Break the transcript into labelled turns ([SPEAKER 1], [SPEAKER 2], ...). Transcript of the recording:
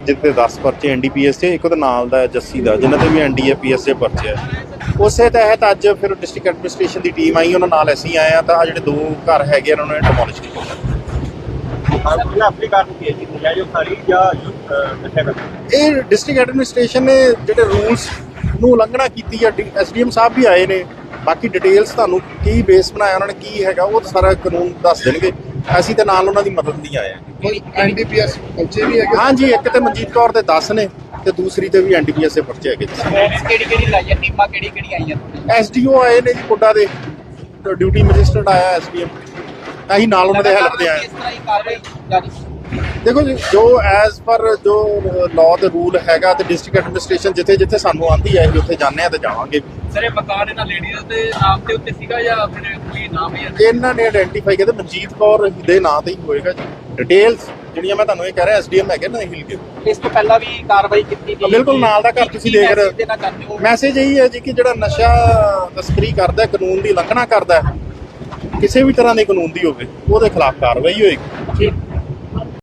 [SPEAKER 1] ਜਿੱਤੇ 10 ਪਰਚੇ ਐਨਡੀਪੀਐਸ ਤੇ ਇੱਕ ਉਹਦੇ ਨਾਲ ਦਾ ਜੱਸੀ ਦਾ ਜਿਨ੍ਹਾਂ ਤੇ ਵੀ ਐਨਡੀਪੀਐਸ ਦੇ ਪਰਚੇ ਹੈ ਉਸੇ ਤਹਿਤ ਅੱਜ ਫਿਰ ਡਿਸਟ੍ਰਿਕਟ ਐਡਮਿਨਿਸਟ੍ਰੇਸ਼ਨ ਦੀ ਟੀਮ ਆਈ ਉਹਨਾਂ ਨਾਲ ਅਸੀਂ ਆਏ ਆ ਤਾਂ ਆਹ ਜਿਹੜੇ ਦੋ ਘਰ ਹੈਗੇ ਆ, ਉਹਨਾਂ ਨੂੰ ਡਿਮੋਲਿਸ਼ ਕੀਤਾ। ਇਹ ਡਿਸਟ੍ਰਿਕਟ ਐਡਮਿਨਿਸਟ੍ਰੇਸ਼ਨ ਨੇ ਜਿਹੜੇ ਰੂਲਸ ਨੂੰ ਉਲੰਘਣਾ ਕੀਤੀ ਹੈ ਐਸਡੀਐਮ ਸਾਹਿਬ ਵੀ ਆਏ ਨੇ ਬਾਕੀ ਡਿਟੇਲਸ ਤੁਹਾਨੂੰ ਕੀ ਬੇਸ ਬਣਾਇਆ ਉਹਨਾਂ ਨੇ ਕੀ ਹੈਗਾ ਉਹ ਸਾਰਾ ਕਾਨੂੰਨ ਦੱਸ ਦੇਣਗੇ। ਅਸੀਂ ਤੇ ਨਾਲ ਉਹਨਾਂ ਦੀ ਮਦਦ ਲਈ ਆਏ ਹਾਂ।
[SPEAKER 2] ਐਨਡੀਪੀਐਸ ਬੱਚੇ ਵੀ ਹੈਗੇ।
[SPEAKER 1] ਹਾਂਜੀ ਇੱਕ ਤੇ ਮਨਜੀਤ ਕੌਰ ਦੇ 10 ਨੇ ਤੇ ਦੂਸਰੀ ਤੇ ਵੀ ਐਨਡੀਪੀਐਸ ਦੇ ਪਰਚੇ ਹੈਗੇ ਜੀ।
[SPEAKER 3] ਕਿਹੜੀ ਕਿਹੜੀ ਲਾਈਆਂ? ਟੀਮਾਂ ਕਿਹੜੀ ਕਿਹੜੀ ਆਈਆਂ?
[SPEAKER 1] ਐਸਡੀਓ ਆਏ ਨੇ ਜੀ ਕੋਡਾ ਦੇ। ਡਿਊਟੀ ਮੈਜਿਸਟਰੇਟ ਆਇਆ ਐਸਡੀਐਮ। ਅਸੀਂ ਨਾਲ ਉਹਨਾਂ ਦੇ ਹੈਲਪ ਤੇ ਆਏ।
[SPEAKER 3] ਇਸ ਤਰ੍ਹਾਂ ਹੀ ਕਾਰਵਾਈ ਜਾਰੀ
[SPEAKER 1] ਦੇਖੋ ਜੀ ਜੋ ਐਜ਼ ਪਰ ਜੋ ਲਾਅ ਦੇ ਰੂਲ ਹੈਗਾ ਤੇ ਡਿਸਟ੍ਰਿਕਟ ਐਡਮਿਨਿਸਟ੍ਰੇਸ਼ਨ ਜਿੱਥੇ ਜਿੱਥੇ ਸਾਨੂੰ ਆਂਦੀ ਹੈ ਅਸੀਂ ਉੱਥੇ ਜਾਂਦੇ ਆ ਤੇ ਜਾਵਾਂਗੇ
[SPEAKER 3] ਸਰ ਇਹ ਮਕਾਨ ਇਹਨਾਂ ਲੇਡੀਜ਼ ਦੇ ਨਾਮ ਦੇ ਉੱਤੇ ਸੀਗਾ ਜਾਂ ਆਪਣੇ ਕੋਈ ਨਾਮ ਹੈ
[SPEAKER 1] ਇਹਨਾਂ ਨੇ ਆਇਡੈਂਟੀਫਾਈ ਕੀਤਾ ਮਨਜੀਤ ਕੌਰ ਦੇ ਨਾਂ ਤੇ ਹੀ ਹੋਏਗਾ ਜੀ। ਡਿਟੇਲਸ ਜਿਹੜੀਆਂ ਮੈਂ ਤੁਹਾਨੂੰ ਇਹ ਕਹਿ ਰਿਹਾ ਐਸਡੀਐਮ ਹੈਗੇ ਨਾ ਹਿਲ ਕੇ
[SPEAKER 3] ਇਸ ਤੋਂ ਪਹਿਲਾਂ ਵੀ ਕਾਰਵਾਈ ਕੀਤੀ ਗਈ
[SPEAKER 1] ਬਿਲਕੁਲ ਨਾਲ ਦਾ ਘਰ ਤੁਸੀਂ ਦੇਖ ਰਹੇ ਹੋ।
[SPEAKER 3] ਦੇਣਾ ਚਾਹੁੰਦੇ ਹੋ?
[SPEAKER 1] ਮੈਸੇਜ ਇਹੀ ਹੈ ਜੀ ਕਿ ਜਿਹੜਾ ਨਸ਼ਾ ਤਸਕਰੀ ਕਰਦਾ ਹੈ, ਕਾਨੂੰਨ ਦੀ ਉਲੰਘਣਾ ਕਰਦਾ ਹੈ, ਕਿਸੇ ਵੀ ਤਰ੍ਹਾਂ ਦੇ ਕਾਨੂੰਨ ਦੀ ਹੋਵੇ ਉਹਦੇ ਖਿਲਾਫ ਕਾਰਵਾਈ ਹੋਏਗੀ।
[SPEAKER 3] ਠੀਕ।